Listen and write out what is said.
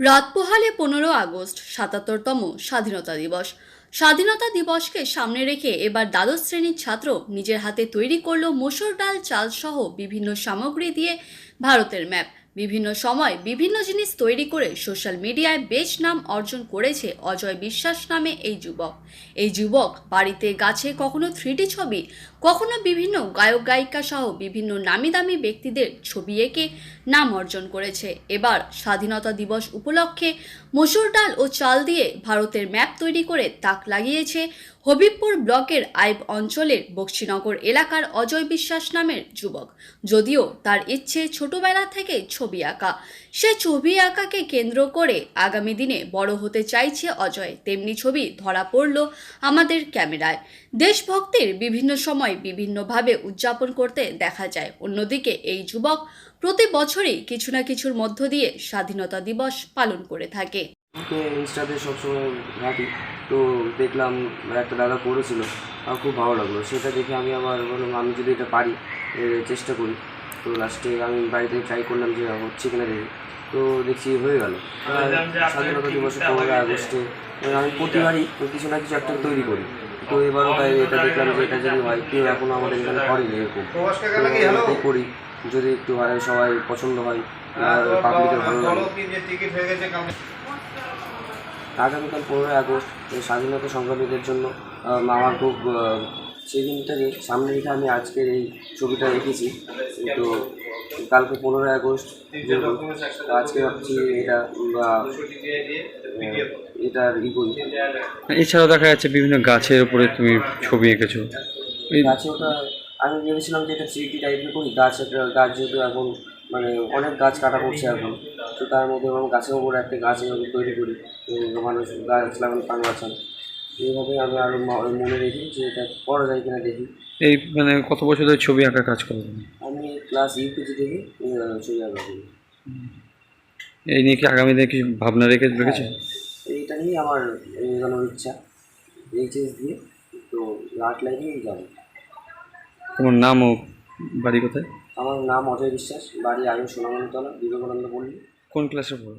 রাত পোহালে পনেরো আগস্ট, সাতাত্তরতম স্বাধীনতা দিবস। স্বাধীনতা দিবসকে সামনে রেখে এবার দ্বাদশ শ্রেণির ছাত্র নিজের হাতে তৈরি করল মসুর ডাল, চাল সহ বিভিন্ন সামগ্রী দিয়ে ভারতের ম্যাপ। বিভিন্ন সময় বিভিন্ন জিনিস তৈরি করে সোশ্যাল মিডিয়ায় বেশ নাম অর্জন করেছে অজয় বিশ্বাস নামে এই যুবক। এই যুবক বাড়িতে গাছে কখনো থ্রিডি ছবি, কখনো বিভিন্ন গায়ক গায়িকা সহ বিভিন্ন নামি দামি ব্যক্তিদের ছবি এঁকে নাম অর্জন করেছে। এবার স্বাধীনতা দিবস উপলক্ষে মসুর ডাল ও চাল দিয়ে ভারতের ম্যাপ তৈরি করে তাক লাগিয়েছে হবিবপুর ব্লকের আইব অঞ্চলের বক্সিনগর এলাকার অজয় বিশ্বাস নামের যুবক। যদিও তার ইচ্ছে ছোটবেলা থেকে ছবি আঁকা। সে ছবি আঁকাকে কেন্দ্র করে আগামী দিনে বড় হতে চাইছে অজয়। তেমনি ছবি ধরা পড়ল আমাদের ক্যামেরায়। দেশভক্তির বিভিন্ন সময় বিভিন্নভাবে উদযাপন করতে দেখা যায়। অন্যদিকে এই যুবক প্রতি বছরই কিছু না কিছুর মধ্য দিয়ে স্বাধীনতা দিবস পালন করে থাকে। ইনস্টাতে সবসময় ঘাঁটি তো দেখলাম একটা দাদা করেছিল আমার খুব ভালো লাগল। সেটা দেখে আমি আবার বললাম, আমি যদি এটা পারি চেষ্টা করি। তো লাস্টে আমি বাড়িতে ট্রাই করলাম যে হচ্ছে কিনা দেখি তো দেখছি হয়ে গেল। স্বাধীনতা দিবসে পনেরোই আগস্টে এ, আমি প্রতিবারই কিছু না কিছু একটা তৈরি করি। তো এবারও তাই এটা দেখলাম যে এটা যদি হয় কেউ এখনও আমাদের এখানে করেনি এরকম। তো করি যদি একটু হয় সবাই পছন্দ হয় আর পাবলিকের ভালো লাগে। আগামীকাল পনেরোই আগস্ট এই স্বাধীনতা সংগ্রামীদের জন্য আমার খুব আহ, সেই দিনটাকে সামনে রেখে আমি আজকের এই ছবিটা রেখেছি। তো কালকে পনেরোই আগস্ট আজকে ভাবছি এটা বা এটা ই করি। এছাড়াও দেখা যাচ্ছে বিভিন্ন গাছের উপরে তুমি ছবি এঁকেছো। এই গাছে ওটা আমি ভেবেছিলাম যে এটা থ্রি টাইপের করি। গাছ একটা গাছ যেহেতু এখন মানে অনেক গাছ কাটা পড়ছে এখন তো তার মধ্যে এবং গাছের উপরে একটা গাছ তৈরি করি। মানুষ গাছ লাগান প্রাণ বাঁচান এইভাবে আমি আরও মনে রেখি যে এটা করা যায় কিনা দেখি। এই মানে কত বছর ধরে ছবি আঁকার কাজ করো আমি ক্লাস ইউকেজি থেকে ছবি আঁকা করি এই নিয়ে কি আগামী দিনে কিছু ভাবনা রেখে রেখেছো এইটা নিয়েই আমার এগোনোর ইচ্ছা। এইচএস দিয়ে তো আর্ট লাইনেই যাব। তোমার নাম ও বাড়ি কোথায়? আমার নাম অজয় বিশ্বাস বাড়ি আয়ু সোনামণিতলা বিবেকানন্দ পল্লী। কোন ক্লাসে পড়ো?